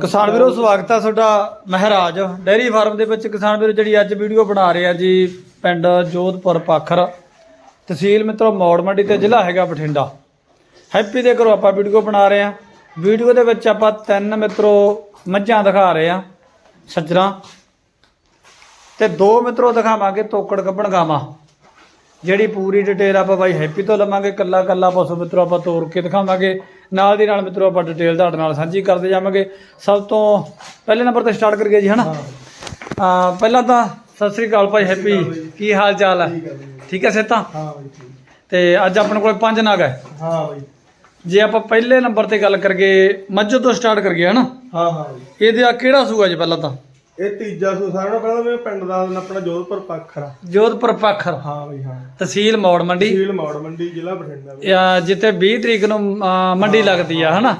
ਕਿਸਾਨ ਵੀਰੋ, ਸਵਾਗਤ ਹੈ ਤੁਹਾਡਾ ਮਹਾਰਾਜ। ਡੇਅਰੀ ਫਾਰਮ ਦੇ ਵਿੱਚ ਕਿਸਾਨ ਵੀਰੋ, ਜਿਹੜੀ ਅੱਜ ਵੀਡੀਓ ਬਣਾ ਰਹੇ ਆ ਜੀ, ਪਿੰਡ ਜੋਧਪੁਰ ਪਾਖਰ। ਤਹਿਸੀਲ ਮਿੱਤਰੋ, ਮੌੜ ਮੰਡੀ ਤੇ ਜ਼ਿਲ੍ਹਾ ਹੈਗਾ ਬਠਿੰਡਾ। ਹੈਪੀ ਦੇ ਘਰੋਂ ਆਪਾਂ ਵੀਡੀਓ ਬਣਾ ਰਹੇ ਆ। ਵੀਡੀਓ ਦੇ ਵਿੱਚ ਆਪਾਂ ਤਿੰਨ ਮਿੱਤਰੋ ਮੱਝਾਂ ਦਿਖਾ ਰਹੇ ਆ, ਸੱਜਣਾ। ਤੇ ਦੋ ਮਿੱਤਰੋ ਦਿਖਾਵਾਂਗੇ ਤੋਕੜ ਕੱਪਣ ਗਾਵਾਂ। ਜਿਹੜੀ ਪੂਰੀ ਡਿਟੇਲ ਆਪਾਂ ਬਾਈ ਹੈਪੀ ਤੋਂ ਲਵਾਂਗੇ ਕੱਲਾ ਕੱਲਾ ਪਸ਼ੂ ਮਿੱਤਰੋ ਆਪਾਂ ਤੋੜ ਕੇ ਦਿਖਾਵਾਂਗੇ। ਨਾਲ ਦੀ ਨਾਲ ਮਿੱਤਰੋ ਆਪਾਂ ਡਿਟੇਲ ਤੁਹਾਡੇ ਨਾਲ ਸਾਂਝੀ ਕਰਦੇ ਜਾਵਾਂਗੇ। ਸਭ ਤੋਂ ਪਹਿਲੇ ਨੰਬਰ ਤੇ ਸਟਾਰਟ ਕਰੀਏ ਜੀ ਹਨਾ? ਆ ਪਹਿਲਾਂ ਤਾਂ ਸਤਿ ਸ੍ਰੀ ਅਕਾਲ ਭਾਈ ਹੈਪੀ ਕੀ ਹਾਲ ਚਾਲ ਹੈ? ਠੀਕ ਹੈ ਸੇਤਾ? ਹਾਂ ਬਾਈ ਤੇ ਅੱਜ ਆਪਣੇ ਕੋਲ ਪੰਜ ਨਾਗ ਹੈ। ਹਾਂ ਬਾਈ। ਜੇ ਆਪਾਂ ਪਹਿਲੇ ਨੰਬਰ ਤੇ ਗੱਲ ਕਰੀਏ ਮੱਝੋ ਤੋਂ ਸਟਾਰਟ ਕਰੀਏ ਹਨਾ? ਹਾਂ ਹਾਂ ਇਹਦੇ ਆ ਕਿਹੜਾ ਸੂਆ ਜੀ ਪਹਿਲਾਂ ਤਾਂ? ਇਹ ਤੀਜਾ ਸੂ ਸਾਰਿਆਂ ਪਹਿਲਾਂ ਮੈਂ ਪਿੰਡ ਦਾ ਆਪਣਾ ਜੋਧਪੁਰ ਪਾਖਰਾ। ਜੋਧਪੁਰ ਪਾਖਰ। ਹਾਂ ਬਾਈ ਹਾਂ। ਤਹਿਸੀਲ ਮੌੜ ਮੰਡੀ। ਤਹਿਸੀਲ ਮੌੜ ਮੰਡੀ ਜ਼ਿਲ੍ਹਾ ਬਠਿੰਡਾ ਬਾਈ। ਆ, ਜਿੱਥੇ 20 ਤਰੀਕ ਨੂੰ ਆ, ਮੰਡੀ ਲੱਗਦੀ ਆ ਹਨਾ?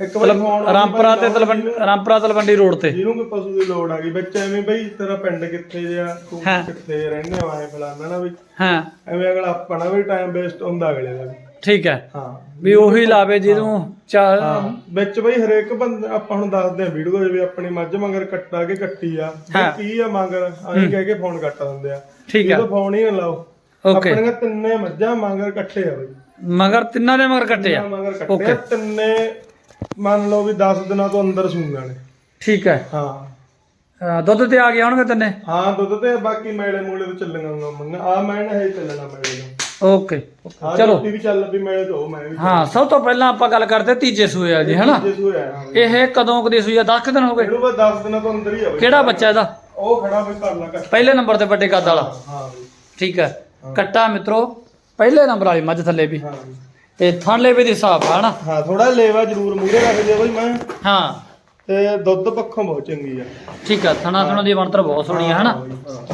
ਇੱਕ ਵਾਰ ਫੋਨ ਰਾਮਪੁਰਾ ਤੇ ਤਲਵੰਡੀ ਰਾਮਪੁਰਾ ਤਲਵੰਡੀ ਰੋਡ ਤੇ। ਜਿਹਨੂੰ ਕੋਈ ਪਸ਼ੂ ਦੀ ਲੋੜ ਆ ਗਈ। ਵਿੱਚ ਐਵੇਂ ਬਈ ਤੇਰਾ ਪਿੰਡ ਕਿੱਥੇ ਜਿਆ ਤੂੰ ਹਾਂ। ਕਿੱਥੇ ਰਹਿੰਦੇ ਹੋ ਐ ਫਲਾਣਾ ਨਾ ਵੀ ਹਾਂ। ਐਵੇਂ ਅਗਲਾ ਆਪਣਾ ਵੀ ਟਾਈਮ ਵੇਸਟ ਹੁੰਦਾ ਅਗਲੇ ਦਾ ਵੀ। ਠੀਕ ਹੈ। ਹਾਂ। ਵੀ ਉਹੀ ਲਾਵੇ ਜਿਹਨੂੰ ਚਾ- ਹਾਂ। ਵਿੱਚ ਬਈ ਹਰੇਕ ਬੰਦੇ ਆਪਾਂ ਹੁਣ ਦੱਸਦੇ ਆ ਵੀਡੀਓ ਦੇ ਵੀ ਆਪਣੀ ਮੱਝ ਮੰਗਰ ਕੱਟਾ ਕੇ ਕੱਟੀ ਆ। ਵੀ ਹਾਂ। ਕੀ ਆ ਮੰਗਰ? ਅਸੀਂ ਕਹਿ ਕੇ ਫੋਨ ਕੱਟ ਦਿੰਦੇ ਆ। ਠੀਕ ਹੈ। ਇਹਦਾ ਫੋਨ ਹੀ ਨਾ ਲਾਓ। ਓਕੇ ਆਪਣੀਆਂ ਤਿੰਨੇ ਮੱਝਾਂ ਮੰਗਰ ਇਕੱਠੇ ਆ ਬਈ। ਮਗਰ ਤਿੰਨਾਂ ਦੇ ਮਗਰ ਕੱਟੇ ਆ? ਮੰਗਰ ਆ। ਤਿੰਨੇ ਮੰਨ ਲਓ ਵੀ 10 ਦਿਨਾਂ ਤੋਂ ਅੰਦਰ ਸੂਈਆਂ ਨੇ ਠੀਕ ਹੈ। ਹਾਂ। ਅ, ਦੁੱਧ ਤੇ ਆ ਗਏ ਹੋਣਗੇ ਤਿੰਨੇ? ਹਾਂ ਦੁੱਧ ਤੇ ਬਾਕੀ ਮੈਲੇ ਮੂਲੇ ਤੋਂ ਚੱਲਣਗਾ ਮੰਗਾ। ਆ ਮੈਂ ਨਾ ਹੈ ਚੱਲਣਾ ਮੈਲੇ ਤੋਂ ਓਕੇ। ਚਲੋ। ਵੀ ਚੱਲ ਪਈ ਮੈਲੇ ਤੋਂ ਮੈਂ ਵੀ ਹਾਂ ਸਭ ਤੋਂ ਪਹਿਲਾਂ ਆਪਾਂ ਗੱਲ ਕਰਦੇ ਤੀਜੇ ਸੂਏ ਆ ਜੀ ਹਨਾ? ਹਾਂ। ਇਹ ਕਦੋਂ ਕਦੀ ਸੂਈ ਆ? 10 ਦਿਨ ਹੋ ਗਏ? ਇਹਨੂੰ ਬਸ 10 ਦਿਨਾਂ ਤੋਂ ਅੰਦਰ ਹੀ ਆ ਬਈ। ਕਿਹੜਾ ਬੱਚਾ ਇਹਦਾ? ਉਹ ਖੜਾ ਵੀ ਕਰ ਲਾ ਕੱਟ ਪਹਿਲੇ ਨੰਬਰ ਤੇ ਵੱਡੇ ਕੱਦ ਵਾਲਾ। ਹਾਂ ਬਈ। ਠੀਕ ਹੈ। ਕੱਟਾ ਮਿੱਤਰੋ ਪਹਿਲੇ ਨੰਬਰ ਵਾਲੀ ਮੱਝ ਥੱਲੇ ਵੀ। ਹਾਂ ਬਈ। ਤੇ ਥਣਲੇ ਵੀ ਦੀ ਹਿਸਾਬ ਆ ਹਨਾ? ਹਾਂ ਥੋੜਾ ਲੇਵਾ ਜ਼ਰੂਰ ਮੂਰੇ ਰੱਖ ਦਿਓ ਬਈ ਮੈਂ। ਹਾਂ। ਤੇ ਦੁੱਧ ਪੱਖੋਂ ਬਹੁਤ ਚੰਗੀ ਆ। ਠੀਕ ਹੈ ਥਣਾ ਥਣਾ ਦੀ ਬਣਤਰ ਬਹੁਤ ਸੋਹਣੀ ਆ ਹਨਾ? ਹਾਂ।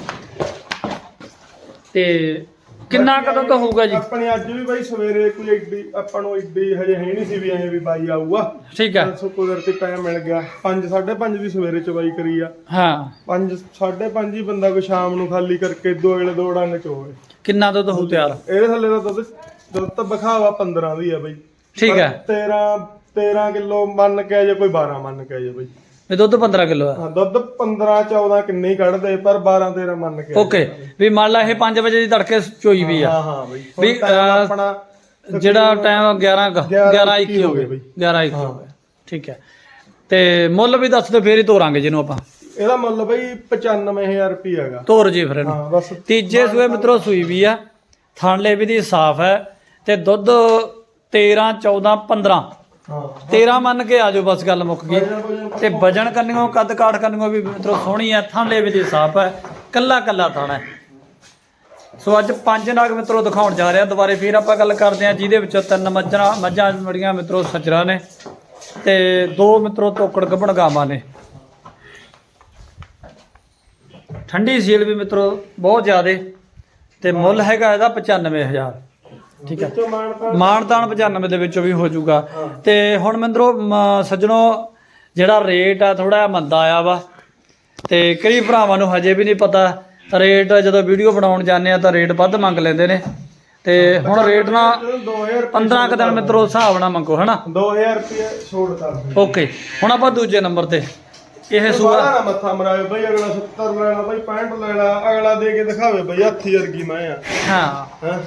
ਤੇ ਕਿੰਨਾ ਕਦੋਂ ਤੋਂ ਹੋਊਗਾ ਜੀ? ਆਪਣੇ ਅੱਜ ਵੀ ਬਾਈ ਸਵੇਰੇ ਕੋਈ ਐਡੀ ਆਪਾਂ ਨੂੰ ਐਡੀ ਹਜੇ ਹੈ ਨਹੀਂ ਸੀ ਵੀ ਐ ਵੀ ਬਾਈ ਆਊਗਾ। ਠੀਕ ਹੈ ਸੋ ਕੁਦਰਤੀ ਟਾਈਮ ਮਿਲ ਗਿਆ। 5 5:30 ਦੀ ਸਵੇਰੇ ਚਵਾਈ ਕਰੀ ਆ। ਹਾਂ। 5 5:30 ਹੀ ਬੰਦਾ ਕੋਈ ਸ਼ਾਮ ਨੂੰ ਖਾਲੀ ਕਰਕੇ ਦੋ ਅਗਲੇ ਦੋ ਡੰਗ ਚੋਵੇ। ਕਿੰਨਾ ਦੁੱਧ ਹੋਊ ਤਿਆਰ? ਇਹਦੇ ਥੱਲੇ ਦਾ ਦੁੱਧ ਦੁੱਧ ਤਾਂ ਬਖਾਵਾ 15 ਦੀ ਆ ਬਾਈ। ਠੀਕ ਹੈ 13 13 ਕਿਲੋ ਮੰਨ ਕੇ ਜੇ ਕੋਈ 12 ਮੰਨ ਕੇ ਜੇ ਬਾਈ। ਇਹ ਦੁੱਧ 15 ਕਿਲੋ ਆ ਹਾਂ ਦੁੱਧ 15 14 ਕਿੰਨੇ ਹੀ ਕੱਢਦੇ ਪਰ 12 13 ਮੰਨ ਕੇ ਓਕੇ ਵੀ ਮੰਨ ਲਾ ਇਹ 5 ਵਜੇ ਦੀ ਤੜਕੇ ਚੋਈ ਵੀ ਆ। ਹਾਂ ਹਾਂ ਬਾਈ। ਵੀ, ਆਪਣਾ ਜਿਹੜਾ ਟਾਈਮ 11 ਕੁ- 11 21 ਹੋ ਬਈ। 11 21 ਹੋ। ਗਏ। ਠੀਕ ਹੈ। ਤੇ ਮੁੱਲ ਵੀ ਦੱਸ ਦਿਓ ਫੇਰ ਹੀ ਤੋਰਾਂਗੇ ਜਿਹਨੂੰ ਆਪਾਂ। ਇਹਦਾ ਮੁੱਲ ਬਈ 95000 ਰੁਪਏ ਹੈਗਾ। ਤੋਰ ਜੀ ਫਿਰ ਇਹਨੂੰ। ਹਾਂ ਬਸ ਤੀਜੇ ਸੂਏ ਮਿੱਤਰੋ ਸੂਈ ਵੀ ਆ। ਥਣਲੇ ਵੀ ਦੀ ਸਾਫ਼ ਹੈ। ਤੇ ਦੁੱਧ 13 14 15 ਹਾਂ 13 ਮੰਨ ਕੇ ਆਜੋ ਬਸ ਗੱਲ ਮੁੱਕ ਗਈ। ਤੇ ਵਜਨ ਕੰਨਿਓ ਕੱਦ ਕਾਠ ਕੰਨਿਓ ਵੀ ਮਿੱਤਰੋ ਸੋਹਣੀ ਹੈ ਥਣਲੇ ਵੀ ਦੀ ਸਾਫ਼ ਹੈ ਕੱਲਾ ਕੱਲਾ ਥਣ ਸੋ ਅੱਜ ਪੰਜ ਨਾਗ ਮਿੱਤਰੋ ਦਿਖਾਉਣ ਜਾ ਰਿਹਾ ਦੁਬਾਰੇ ਫੇਰ ਆਪਾਂ ਗੱਲ ਕਰਦੇ ਹਾਂ ਜਿਹਦੇ ਵਿੱਚੋਂ ਤਿੰਨ ਮੱਝਾਂ ਮੱਝਾਂ ਮੜੀਆਂ ਮਿੱਤਰੋ ਸੱਜਰਾ ਨੇ ਤੇ ਦੋ ਮਿੱਤਰੋ ਤੋਕੜ ਗੱਭਣ ਗਾਵਾਂ ਨੇ। ਠੰਡੀ ਸੀਲ ਵੀ ਮਿੱਤਰੋ ਬਹੁਤ ਜ਼ਿਆਦੇ ਤੇ ਮੁੱਲ ਹੈਗਾ ਇਹਦਾ 95000 ਠੀਕ ਹੈ। ਵਿੱਚੋਂ ਮਾਨ ਤਾਂ ਮਾਨਤਾਨ 95 ਦੇ ਵਿੱਚੋਂ ਵੀ ਹੋ ਜਾਊਗਾ। ਤੇ ਹੁਣ ਮਿੰਦਰੋ ਮ- ਸੱਜਣੋ ਜਿਹੜਾ ਰੇਟ ਆ ਥੋੜਾ ਮੰਦਾ ਆਇਆ ਵਾ। ਤੇ ਕਈ ਭਰਾਵਾਂ ਨੂੰ ਹਜੇ ਵੀ ਨਹੀਂ ਪਤਾ ਰੇਟ ਜਦੋਂ ਵੀਡੀਓ ਬਣਾਉਣ ਜਾਂਦੇ ਆ ਤਾਂ ਰੇਟ ਵੱਧ ਮੰਗ ਲੈਂਦੇ ਨੇ। ਤੇ ਹੁਣ ਰੇਟ ਨਾ 2000 15 ਕੁ ਦਿਨ ਮਿੱਤਰੋ ਹਿਸਾਬ ਨਾਲ ਮੰਗੋ ਹਨਾ? 2000 ਰੁਪਏ ਛੋੜ ਕਰ ਓਕੇ ਹੁਣ ਆਪਾਂ ਦੂਜੇ ਨੰਬਰ ਤੇ। ਇਹ ਸੂਆ ਨਾ ਮੱਥਾ ਮਰਾਵੇ ਬਈ ਅਗਲਾ 70 ਲੈਣਾ ਬਈ 65 ਲੈਣਾ ਅਗਲਾ ਦੇ ਕੇ ਦਿਖਾਵੇ ਬਈ ਹੱਥੀ ਵਰਗੀ ਮੈਂ ਆ। ਹਾਂ। ਹਾਂ?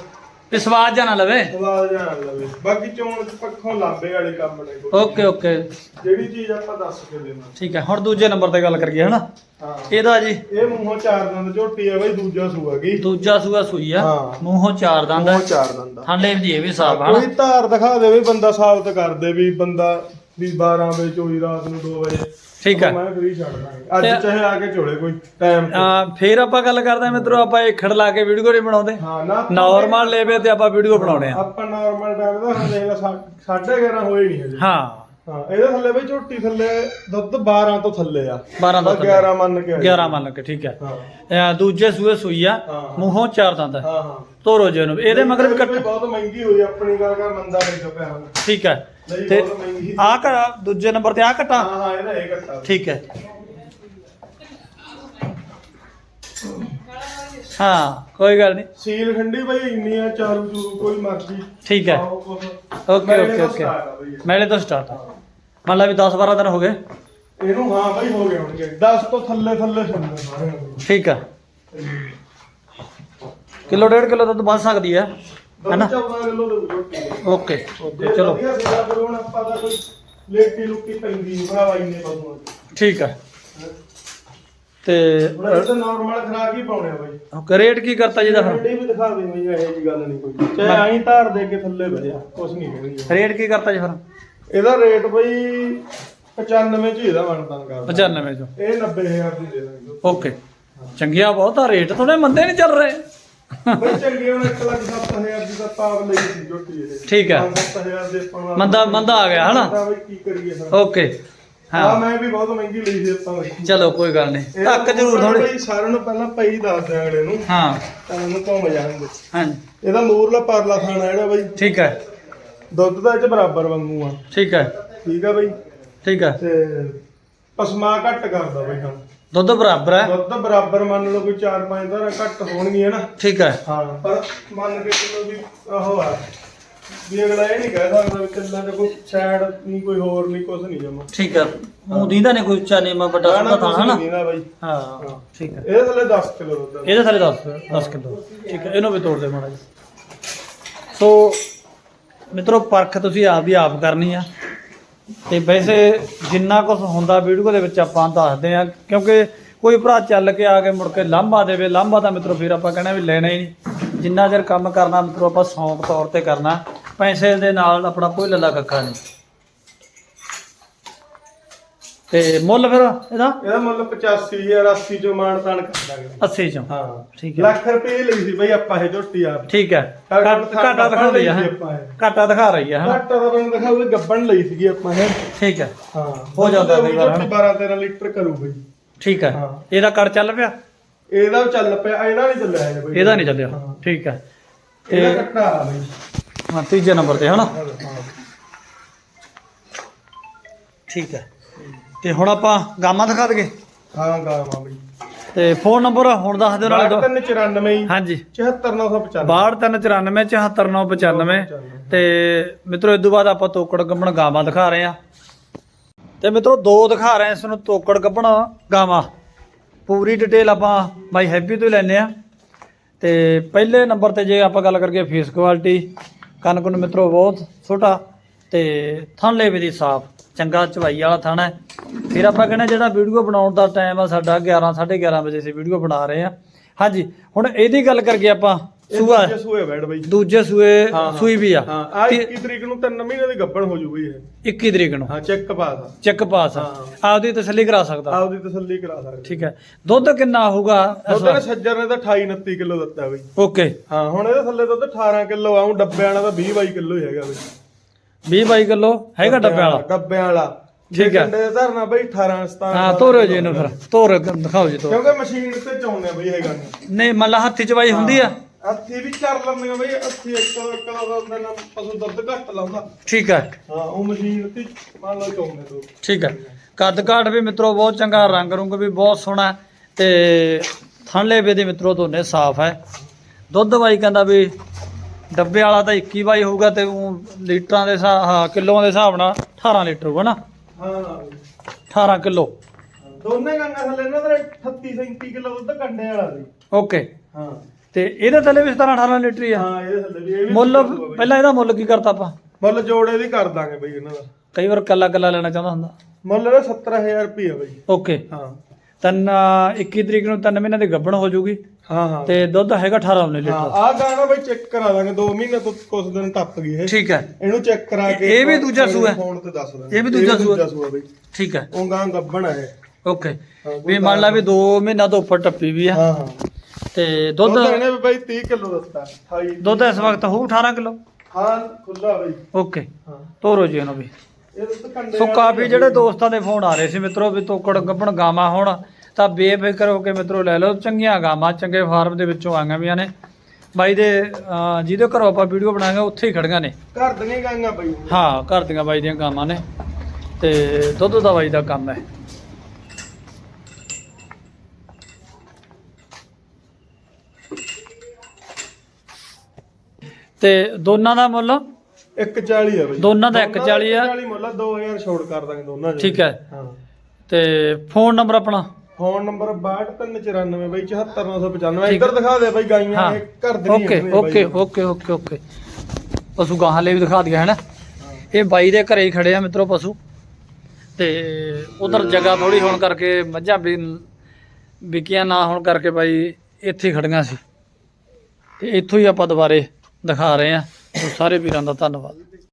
ਵੀ ਸਵਾਦ ਜਾਂ ਨਾ ਲਵੇ। ਸਵਾਲ ਜਾਣ ਲਵੇ। ਬਾਕੀ ਚੋਣ ਪੱਖੋਂ ਲਾਂਬੇ ਵਾਲੇ ਕੰਮ ਨੇ ਕੋਈ। Okay okay. ਜਿਹੜੀ ਚੀਜ਼ ਆਪਾਂ ਦੱਸ ਕੇ ਦੇਣਾ। ਠੀਕ ਹੈ ਹੁਣ ਦੂਜੇ ਨੰਬਰ ਤੇ ਗੱਲ ਕਰੀਏ ਹਨਾ? ਹਾਂ। ਇਹਦਾ ਜੀ। ਇਹ ਮੂੰਹੋਂ ਚਾਰ ਦੰਦ ਝੋਟੀ ਆ ਬਈ ਦੂਜਾ ਸੂਆ ਗਈ ਦੂਜਾ ਸੂਆ ਸੂਈ ਆ। ਹਾਂ। ਮੂੰਹੋਂ ਚਾਰ ਦੰਦ ਆ। ਮੂੰਹੋਂ ਚਾਰ ਦੰਦ ਆ। ਥਾਂਲੇ ਦੀ ਇਹ ਵੀ ਸਾਫ਼ ਹਨਾ? ਕੋਈ ਧਾਰ ਦਿਖਾ ਦੇ ਵੀ ਬੰਦਾ ਸਾਬਤ ਕਰ ਦੇ ਵੀ ਬੰਦਾ ਵੀ 12 ਵਜੇ ਚੋਈ ਰਾਤ ਨੂੰ 2 ਵਜੇ। ਠੀਕ ਹੈ ਮੈਂ ਫ੍ਰੀ ਛੱਡ ਦਾਂਗੇ। ਅੱਜ ਚਾਹੇ ਆ ਕੇ ਝੋਲੇ ਕੋਈ ਟਾਈਮ ਆ ਫੇਰ ਆਪਾਂ ਗੱਲ ਕਰਦੇ ਹਾਂ ਮਿੱਤਰੋ ਆਪਾਂ ਇਹ ਖੜ ਲਾ ਕੇ ਵੀਡੀਓ ਨਹੀਂ ਬਣਾਉਂਦੇ। ਹਾਂ ਨਾ ਨਾਰਮਲ ਲੈਵੇ ਤੇ ਆਪਾਂ ਵੀਡੀਓ ਬਣਾਉਣੇ ਆ ਆਪਾਂ ਨਾਰਮਲ ਟਾਈਮ ਦਾ ਹੁਣ ਦੇਖ ਲਾ 11:30 ਹੋਏ ਨਹੀਂ ਹਜੇ। ਹਾਂ। ਹਾਂ ਇਹਦੇ ਥੱਲੇ ਬਈ ਝੋਟੀ ਥੱਲੇ ਦੁੱਧ 12 ਤੋਂ ਥੱਲੇ ਆ। 12 ਦਾ ਬਸ 11 ਮੰਨ ਕੇ ਆ। ਜੀ। 11 ਮੰਨ ਕੇ ਠੀਕ ਹੈ। ਹਾਂ। ਆ, ਦੂਜੇ ਸੂਏ ਸੂਈ ਆ ਹਾਂ। ਮੂੰਹੋਂ ਚਾਰ ਦੰਦ ਆ। ਹਾਂ ਹਾਂ। ਤੋਰੋ ਜੇ ਨੂੰ ਇਹਦੇ ਮਗਰ ਵੀ ਕੱਟ ਬਹੁਤ ਮਹਿੰਗੀ ਹੋਈ ਆਪਣੀ ਗੱਲ ਕਰ ਮੰਦਾ ਨਹੀਂ ਹੁਣ। ਠੀਕ ਹੈ। ਨਹੀਂ ਤੇ ਬਹੁਤ ਮਹਿੰਗੀ ਦੂਜੇ ਨੰਬਰ ਤੇ ਆ ਘਟਾ। ਹਾਂ ਹਾਂ ਇਹਦਾ ਇਹ ਘੱਟਾ। ਠੀਕ ਹੈ। ਹਾਂ ਕੋਈ ਗੱਲ ਨਹੀਂ। ਸੀਲ ਠੰਡੀ ਬਈ ਇੰਨੀ ਆ ਚਾਰੂ ਚੂਰੂ ਕੋਈ ਮਰਜ਼ੀ। ਠੀਕ ਹੈ। Okay okay okay. ਮੈਲੇ ਤੋਂ ਸਟਾਰਟ ਮੰਨ ਲਾ ਵੀ 10 12 ਦਿਨ ਹੋ ਗਏ। ਇਹਨੂੰ ਹਾਂ ਬਾਈ ਹੋ ਗਏ ਹੋਣਗੇ। 10 ਤੋਂ ਥੱਲੇ ਥੱਲੇ ਸਾਰੇ ਠੀਕ ਆ। ਕਿਲੋ ਡੇਢ ਕਿਲੋ ਦੁੱਧ ਵੱਧ ਸਕਦੀ ਹੈ। ਹੈਨਾ 14 ਕਿਲੋ ਦੇ ਰੋਟੀ ਓਕੇ ਓਕੇ ਚਲੋ। ਵਧੀਆ ਸੀਗਾ ਫਿਰ ਹੁਣ ਆਪਾਂ ਦਾ ਕੋਈ ਲੇਟੀ ਲੁੱਟੀ ਪੈਂਦੀ ਭਰਾਵਾਈ ਨੇ ਪਸ਼ੂਆਂ ਦੀ ਠੀਕ ਆ ਤੇ ਹੁਣ ਇਹ ਤਾਂ ਨਾਰਮਲ ਖਰਾਕ ਹੀ ਪਾਉਣੇ ਆ ਬਾਈ। ਓਕੇ ਰੇਟ ਕੀ ਕਰਤਾ ਜੀ ਦਾ ਫਿਰ ਰੇਟ ਵੀ ਦਿਖਾ ਦੇ ਬਈ ਇਹੋ ਜੀ ਗੱਲ ਨਹੀਂ ਕੋਈ। ਚਾਹੇ ਆਈ ਧਾਰ ਦੇ ਕੇ ਥੱਲੇ ਵਧਿਆ ਕੁਛ ਨਹੀਂ ਕਹਿੰਦੀ ਰੇਟ ਕੀ ਕਰਤਾ ਜੀ ਫਿਰ ਇਹਦਾ ਰੇਟ ਬਈ 95 ਚ ਹੀ ਇਹਦਾ ਬਣਦਾ ਕਰਦਾ। 95 ਚੋਂ। ਇਹ 90000 ਦੀ ਦੇ ਦਾਂਗੇ। ਓਕੇ। ਚੰਗਿਆ ਬਹੁਤ ਆ ਰੇਟ ਥੋੜੇ ਮੰਦੇ ਨਹੀਂ ਚੱਲ ਰਹੇ। ਬਈ ਚੰਗੇ ਹੁਣ 1 ਲੱਖ 7000 ਦੀ ਤਾਂ ਪਾਵ ਲਈ ਸੀ ਜੋਟੀ ਇਹ। ਠੀਕ ਹੈ। 7000 ਦੇ ਆਪਾਂ ਨੂੰ ਮੰਦਾ ਮੰਦਾ ਆ ਗਿਆ ਹਨਾ? ਤਾਂ ਬਈ ਕੀ ਕਰੀਏ ਫਿਰ। ਓਕੇ। ਹਾਂ। ਹਾਂ ਮੈਂ ਵੀ ਬਹੁਤ ਮਹਿੰਗੀ ਲਈ ਸੀ ਆਪਾਂ। ਚਲੋ ਕੋਈ ਗੱਲ ਨਹੀਂ। ਧੱਕ ਜ਼ਰੂਰ ਥੋੜੀ ਬਈ ਸਾਰਿਆਂ ਨੂੰ ਪਹਿਲਾਂ ਪਈ ਦੱਸ ਦਿਆਂ ਅਗਲੇ ਨੂੰ। ਹਾਂ। ਤਾਂ ਉਹਨੂੰ ਘੁੰਮ ਜਾਣਗੇ ਹਾਂਜੀ। ਇਹਦਾ ਮੂਰਲਾ ਪਰਲਾ ਖਾਣਾ ਜਿਹੜਾ ਬਈ। ਠੀਕ ਹੈ ਦੁੱਧ ਦਾ ਇਹ ਚ ਬਰਾਬਰ ਵਾਂਗੂ ਆ। ਠੀਕ ਹੈ ਠੀਕ ਆ ਬਈ। ਠੀਕ ਹੈ ਤੇ ਪਸਮਾ ਘੱਟ ਕਰਦਾ ਬਈ ਹਾਂ ਦੁੱਧ ਬਰਾਬਰ ਹੈ। ਦੁੱਧ ਧਾਰਾਂ ਮੰਨ ਲਓ ਕੋਈ 4-5 ਧਾਰਾਂ ਘੱਟ ਹੋਣਗੀਆਂ ਨਾ। ਠੀਕ ਹੈ। ਹਾਂ ਪਰ ਮੰਨ ਕੇ ਚਲੋ ਵੀ ਉਹ ਆ। ਵੀ ਅਗਲਾ ਇਹ ਨਹੀਂ ਕਹਿ ਸਕਦਾ ਵੀ ਚੱਲਾਂ ਤੇ ਕੋਈ ਸਾਈਡ ਨਹੀਂ ਕੋਈ ਹੋਰ ਨਹੀਂ ਕੁਝ ਨਹੀਂ ਜਮਾ। ਠੀਕ ਹੈ। ਉਹ ਦੀਦਾ ਨੇ ਕੋਈ ਉੱਚਾ ਨੀਮਾ ਵੱਡਾ ਹਨਾ? ਨਾ ਬਾਈ। ਹਾਂ ਠੀਕ ਹੈ। ਇਹਦੇ ਥੱਲੇ 10 ਕਿਲੋ ਦੁੱਧ ਆ। ਇਹਦੇ ਸਾਰੇ 10 10 ਕਿਲੋ। ਠੀਕ ਹੈ ਇਹਨੂੰ ਵੀ ਤੋੜ ਦੇ ਮਾੜਾ ਜੀ ਸੋ ਮਿੱਤਰੋ ਪਰਖ ਤੁਸੀਂ ਆਪ ਹੀ ਆਪ ਕਰਨੀ ਆ। ਤੇ ਵੈਸੇ ਜਿੰਨਾ ਕੁਝ ਹੁੰਦਾ ਵੀਡੀਓ ਦੇ ਵਿੱਚ ਆਪਾਂ ਦੱਸਦੇ ਆ ਕਿਉਂਕਿ ਕੋਈ ਭਰਾ ਚੱਲ ਕੇ ਆ ਕੇ ਮੁੜ ਕੇ ਲਾਂਭਾ ਦੇਵੇ, ਲਾਂਭਾ ਤਾਂ ਮਿੱਤਰੋ ਫਿਰ ਆਪਾਂ ਕਹਿਣਾ ਵੀ ਲੈਣਾ ਹੀ ਨਹੀਂ। ਜਿੰਨਾ ਚਿਰ ਕੰਮ ਕਰਨਾ ਮਿੱਤਰੋ ਆਪਾਂ ਸ਼ੌਂਕ ਤੌਰ ਤੇ ਕਰਨਾ, ਪੈਸੇ ਦੇ ਨਾਲ ਆਪਣਾ ਕੋਈ ਲੱਲਾ ਕੱਖਾ ਨਹੀਂ। ਤੇ ਮੁੱਲ ਫਿਰ ਇਹਦਾ? ਇਹਦਾ ਮੁੱਲ 85000 80 ਚੋਂ ਮਾਨ ਤਾਨ ਕਰ ਦਾਂਗੇ। 80 ਚੋਂ? ਹਾਂ। ਠੀਕ ਹੈ। ਲੱਖ ਰੁਪਏ ਲਈ ਸੀ ਬਈ ਆਪਾਂ ਇਹ ਝੋਟੀ ਆਪ। ਠੀਕ ਹੈ। ਘਾਟ- ਘਾਟਾ ਦਿਖਾਉਂਦੀ ਆ। ਘਾਟਾ ਦਿਖਾ ਰਹੀ ਆ ਹਾਂ। ਘਾਟਾ ਦਾ ਬੰਦ ਦਿਖਾਉਗੇ ਗੱਬਣ ਲਈ ਸੀਗੀ ਆਪਾਂ ਇਹ। ਠੀਕ ਹੈ। ਹਾਂ। ਹੋ ਜਾਂਦਾ ਝੋਟੀ 12 13 ਲੀਟਰ ਕਰੂ ਬਈ। ਠੀਕ ਹੈ। ਇਹਦਾ ਕਰ ਚੱਲ ਪਿਆ? ਇਹਦਾ ਚੱਲ ਪਿਆ ਇਹਦਾ ਨਹੀਂ ਚੱਲਿਆ ਹੈ ਬਈ। ਇਹਦਾ ਨਹੀਂ ਚੱਲਿਆ। ਠੀਕ ਹੈ। ਇਹਦਾ ਆ ਬਈ। ਹਾਂ ਤੀਜੇ ਨੰਬਰ ਤੇ ਹਨਾ? ਠੀਕ ਹੈ। ਤੇ ਹੁਣ ਆਪਾਂ ਗਾਵਾਂ ਦਿਖਾ ਦਗੇ ਹਾਂ ਗਾਵਾਂ ਬਈ। ਤੇ ਫੋਨ ਨੰਬਰ ਹੁਣ ਦੱਸ ਦਿਓ ਨਾਲੇ ਦੋ। 9394 ਹਾਂਜੀ। 74995 6239 ਤੇ ਮਿੱਤਰੋ ਇਸ ਤੋਂ ਬਾਅਦ ਆਪਾਂ ਤੋਕੜ ਗੱਬਣ ਗਾਵਾਂ ਦਿਖਾ ਰਹੇ ਆ ਤੇ ਮਿੱਤਰੋ ਦੋ ਦਿਖਾ ਰਹੇ ਇਸ ਨੂੰ ਤੋਕੜ ਗੱਬਣ ਗਾਵਾਂ। ਪੂਰੀ ਡਿਟੇਲ ਆਪਾਂ ਬਾਈ ਹੈਪੀ ਤੋਂ ਲੈਨੇ ਆ ਤੇ ਪਹਿਲੇ ਨੰਬਰ ਤੇ ਜੇ ਆਪਾਂ ਗੱਲ ਕਰੀਏ ਫੇਸ ਕੁਆਲਿਟੀ ਕੰਨ ਕੁੰਨ ਮਿੱਤਰੋ ਬਹੁਤ ਛੋਟਾ ਤੇ ਥਣ ਲੇਵੇ ਦੀ ਸਾਫ਼। ਚੰਗਾ ਚਵਾਈ ਵਾਲਾ ਥਣ ਫਿਰ ਆਪਾਂ ਕਹਿੰਦੇ ਜਿਹੜਾ ਵੀਡੀਓ ਬਣਾਉਣ ਦਾ ਟਾਈਮ ਆ ਸਾਡਾ 11 11:30 ਵਜੇ ਅਸੀਂ ਵੀਡੀਓ ਬਣਾ ਰਹੇ ਆ ਹਾਂਜੀ ਹੁਣ ਇਹਦੀ ਗੱਲ ਕਰੀਏ ਆਪਾਂ ਸੂਆ ਇਹ ਸੂਏ ਬੈਠ ਬਈ ਦੂਜੇ ਸੂਏ। ਸੂਈ ਵੀ ਆ। ਹਾਂ ਆ ਤੇ 21 ਤਰੀਕ ਨੂੰ 3 ਮਹੀਨੇ ਦੀ ਗੱਬਣ ਹੋ ਜੂ ਬਈ ਇਹ। 21 ਤਰੀਕ ਨੂੰ। ਹਾਂ ਚੈੱਕ ਪਾਸ ਆ। ਚੈੱਕ ਪਾਸ ਆ। ਆਪਦੀ ਤਸੱਲੀ ਕਰਾ ਸਕਦਾ। ਆਪਦੀ ਤਸੱਲੀ ਕਰਾ ਸਕਦੇ। ਠੀਕ ਹੈ। ਦੁੱਧ ਕਿੰਨਾ ਹੋਊਗਾ ਦੁੱਧ ਨੇ? ਸੱਜਰ ਨੇ ਤਾਂ 28 29 ਕਿਲੋ ਦਿੱਤਾ ਬਈ। ਓਕੇ। ਹਾਂ ਹੁਣ ਇਹਦੇ ਥੱਲੇ ਦੁੱਧ 18 ਕਿਲੋ ਆਉਂ ਡੱਬਿਆਂ ਵਾਲਾ ਤਾਂ 20 22 ਕਿਲੋ ਹੀ ਹੈਗਾ ਬਈ। 20 22 ਕਿਲੋ ਹੈਗਾ ਡੱਬੇ ਵਾਲਾ? ਡੱਬਿਆਂ ਵਾਲਾ। ਠੀਕ ਹੈ। ਕੰਡੇ ਧਰਨਾ ਬਈ 18 17 ਹਾਂ ਤੋਰਿਓ ਜੀ ਇਹਨੂੰ ਫਿਰ। ਤੋਰ ਦਿਖਾਓ ਜੀ ਤੋਰ ਕਿਉਂਕਿ ਮਸ਼ੀਨ ਤੇ ਚਾਉਂਦੇ ਬਈ ਇਹ ਗੱਲ। ਨਹੀਂ ਮੰਨ ਲਾ ਹੱਥੀ ਚਵਾਈ ਹੁੰਦੀ ਆ? ਹੱਥੀ ਵੀ ਕਰ ਲੈਂਦੇ ਆ ਬਈ ਹੱਥੀ ਇੱਕ ਇੱਕ ਦਾ ਨਾ ਪਸ਼ੂ ਦੁੱਧ ਘੱਟ ਲਾਉਂਦਾ। ਠੀਕ ਹੈ ਹਾਂ ਉਹ ਮਸ਼ੀਨ ਤੇ ਮੰਨ ਲਓ ਚਾਉਂਦੇ ਦੋ। ਠੀਕ ਹੈ ਕੱਦ ਕਾਠ ਵੀ ਮਿੱਤਰੋ ਬਹੁਤ ਚੰਗਾ ਰੰਗ ਰੁੰਗ ਵੀ ਬਹੁਤ ਸੋਹਣਾ ਤੇ ਥਣਲੇ ਵੇ ਦੇ ਮਿੱਤਰੋ ਦੋਨੇ ਸਾਫ਼ ਹੈ। ਦੁੱਧ ਬਾਈ ਕਹਿੰਦਾ ਵੀ ਡੱਬੇ ਵਾਲਾ ਤਾਂ 21 ਬਾਈ ਹੋਊਗਾ ਤੇ ਊਂ ਲੀਟਰਾਂ ਦੇ ਹਿਸਾਬ ਹਾਂ ਕਿਲੋਆਂ ਦੇ ਹਿਸਾਬ ਨਾਲ 18 ਲੀਟਰ ਹੋਊਗਾ ਨਾ। ਹਾਂ। ਹਾਂ 18 ਕਿਲੋ। ਦੋਨੇ ਗੰਗਾ ਥੱਲੇ ਇਹਨਾਂ ਦੇ 38 37 ਕਿਲੋ ਦੁੱਧ ਕੰਡੇ ਵਾਲਾ ਸੀ। ਓਕੇ। ਹਾਂ। ਤੇ ਇਹਦੇ ਥੱਲੇ ਵੀ 17 18 ਲੀਟਰ ਹੀ ਆ। ਹਾਂ ਇਹਦੇ ਥੱਲੇ ਵੀ ਇਹ ਵੀ ਮੁੱਲ। ਪਹਿਲਾਂ ਇਹਦਾ ਮੁੱਲ ਕੀ ਕਰਤਾ ਆਪਾਂ? ਮੁੱਲ ਜੋੜੇ ਦੀ ਕਰ ਦਾਂਗੇ ਬਈ ਇਹਨਾਂ ਦਾ। ਕਈ ਵਾਰ ਕੱਲਾ ਕੱਲਾ ਲੈਣਾ ਚਾਹੁੰਦਾ ਹੁੰਦਾ। ਮੁੱਲ ਇਹਦਾ 70000 ਰੁਪਏ ਬਈ। ਓਕੇ। ਹਾਂ। ਤਨ 21 ਤਰੀਕ ਨੂੰ 3 ਮਹੀਨੇ ਦੀ ਗੱਭਣ ਹੋ ਜਾਊਗੀ ਹਾਂ ਹਾਂ। ਤੇ ਦੁੱਧ ਹੈਗਾ 18 ਹਾਂ ਲੀਟਰ। ਆਹ ਗਾਣਾ ਬਈ ਚੈੱਕ ਕਰਾ ਦਾਂਗੇ 2 ਮਹੀਨੇ ਤੋਂ ਕੁਝ ਦਿਨ ਟੱਪ ਗਏ ਇਹ। ਠੀਕ ਹੈ। ਇਹਨੂੰ ਚੈੱਕ ਕਰਾ ਕੇ ਇਹ ਵੀ ਦੂਜਾ ਸੂਆ ਹੈ? ਫੋਨ ਤੇ ਦੱਸ ਦਾਂਗੇ ਇਹ ਵੀ ਦੂਜਾ ਸੂਆ? ਬਈ। ਠੀਕ ਹੈ। ਉਹ ਗਾਂ ਗੱਬਣ ਹੈ ਓਕੇ। ਵੀ ਮੰਨ ਲਾ ਵੀ 2 ਮਹੀਨਾ ਤੋਂ ਉੱਪਰ ਟੱਪੀ ਵੀ ਆ। ਹਾਂ। ਹਾਂ ਤੇ ਦੁੱਧ ਇਹਨੇ ਵੀ ਬਈ 30 ਕਿਲੋ ਦਿੱਤਾ। 28 ਦੁੱਧ ਇਸ ਵਕਤ ਹੋਊ 18 ਕਿਲੋ? ਹਾਂ ਖੁੱਲਾ ਬਈ। ਓਕੇ। ਹਾਂ। ਤੋਰੋ ਜੀ ਇਹਨੂੰ ਵੀ। ਸੋ ਕਾਫੀ ਆ ਜਿਹੜੇ। ਦੋਸਤਾਂ ਦੇ ਫੋਨ ਆ ਰਹੇ ਸੀ ਮਿੱਤਰੋ ਵੀ ਤੋਕੜ ਗੱਭਣ ਗਾਵਾਂ ਹੋਣ। ਤਾਂ ਬੇਫਿਕਰ ਹੋ ਕੇ ਮਿੱਤਰੋ ਲੈ ਲਓ ਚੰਗੀਆਂ ਗਾਵਾਂ ਚੰਗੇ ਫਾਰਮ ਦੇ ਵਿੱਚੋਂ ਆਈਆਂ ਵੀਆਂ ਨੇ। ਬਾਈ ਦੇ ਅਹ, ਜਿਹਦੇ ਘਰੋਂ ਆਪਾਂ ਵੀਡੀਓ ਬਣਾਵਾਂਗੇ ਉੱਥੇ ਹੀ ਖੜੀਆਂ ਨੇ। ਘਰ ਦੀਆਂ ਗਾਂਗਾ ਬਈ। ਹਾਂ ਘਰ ਦੀਆਂ ਬਾਈ ਦੀਆਂ ਗਾਵਾਂ ਨੇ। ਤੇ ਦੁੱਧ ਦਾ ਬਾਈ ਦਾ ਕੰਮ ਹੈ। ਤੇ ਦੋਨਾਂ ਦਾ ਮੁੱਲ? 140 ਆ ਬਈ। ਦੋਨਾਂ ਦਾ 140 ਆ। 140 ਮੁੱਲ ਆ 2000 ਛੋੜ ਕਰ ਦਾਂਗੇ ਦੋਨਾਂ ਚ ਠੀਕ ਹੈ। ਹਾਂ। ਤੇ ਫੋਨ ਨੰਬਰ ਆਪਣਾ? ਫੋਨ ਨੰਬਰ 62394 ਬਈ 74995 ਇੱਧਰ ਦਿਖਾ ਦੇ ਬਈ ਗਾਈਆਂ ਇਹ ਘਰ ਦੀਆਂ okay. Okay okay okay okay. ਪਸ਼ੂ ਗਾਹਾਂ ਲਈ ਵੀ ਦਿਖਾ ਦਿਆ ਹੈ ਨਾ ਇਹ ਬਾਈ ਦੇ ਘਰੇ ਹੀ ਖੜੇ ਆ ਮਿੱਤਰੋ ਪਸ਼ੂ। ਤੇ ਉਧਰ ਜਗ੍ਹਾ ਥੋੜੀ ਹੋਣ ਕਰਕੇ ਮੱਝਾਂ ਵੀ ਵਿਕੀਆਂ ਨਾ ਹੋਣ ਕਰਕੇ ਬਾਈ ਇੱਥੇ ਖੜੀਆਂ ਸੀ। ਤੇ ਇੱਥੋਂ ਹੀ ਆਪਾਂ ਦੁਬਾਰੇ ਦਿਖਾ ਰਹੇ ਆ ਸਾਰੇ ਵੀਰਾਂ ਦਾ ਧੰਨਵਾਦ।